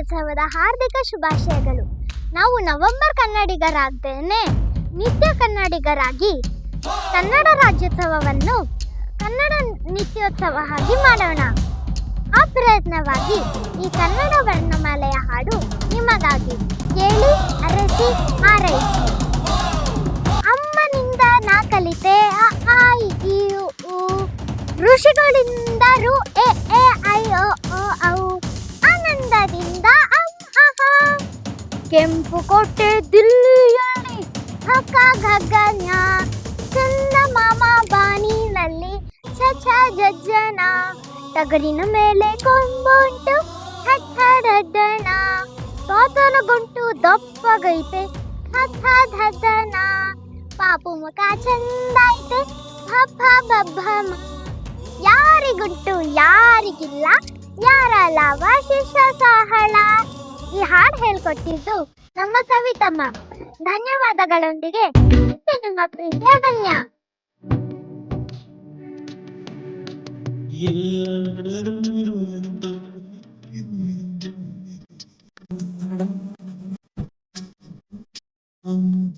ರಾಜ್ಯೋತ್ಸವದ ಹಾರ್ದಿಕ ಶುಭಾಶಯಗಳು. ನಾವು ನವೆಂಬರ್ ಕನ್ನಡಿಗರಾಗ್ದೇನೆ ನಿತ್ಯ ಕನ್ನಡಿಗರಾಗಿ ಕನ್ನಡ ರಾಜ್ಯೋತ್ಸವವನ್ನು ಕನ್ನಡ ನಿತ್ಯೋತ್ಸವ ಆಗಿ ಮಾಡೋಣ. ಆ ಪ್ರಯತ್ನವಾಗಿ ಈ ಕನ್ನಡ ವರ್ಣಮಾಲೆಯ ಹಾಡು ನಿಮಗಾಗಿ ಕೇಳಿ ಅರಸಿ ಹಾರೈಸಿ. ಅಮ್ಮನಿಂದ ನಾ ಕಲಿತೆ ಅ, ಆ, ಇ, ಉ, ಋಷಿಗಳಿಂದ ರು ಎ ಎ ಐ ಓ ಓ ಔ. ಆನಂದದಿಂದ ಕೆಂಪು ಕೋಟೆ ದಿಲ್ಲಿಯಲ್ಲಿ ಹಕ್ಕ ಗಗನ ಚಂದ ಮಾಮ ಬಾನಿನಲ್ಲಿ ಚಚ ಜಜ್ಜನ ತಗಡಿನ ಮೇಲೆ ಕೊಂಬುಂಟು ಹಠಡಡ್ಡನ ತೋತನ ಗುಂಟು ದಪ್ಪಗೈತೆ ಹಥ ಧದ್ದನ ಪಾಪು ಮುಖ ಚಂದ ಹಬ್ಬ ಬಬ್ಬಮ ಯಾರಿಗುಂಟು ಯಾರಿಗಿಲ್ಲ ಯಾರಲ್ಲ ವಶಿಷ ಸಹಳ. ಈ ಹಾಡು ಹೇಳ್ಕೊಟ್ಟಿದ್ದು ನಮ್ಮ ಸವಿತಮ್ಮ ಧನ್ಯವಾದಗಳೊಂದಿಗೆ ನಿಮ್ಮ ಪ್ರೀತಿಯ ಧನ್ಯ Mm-hmm.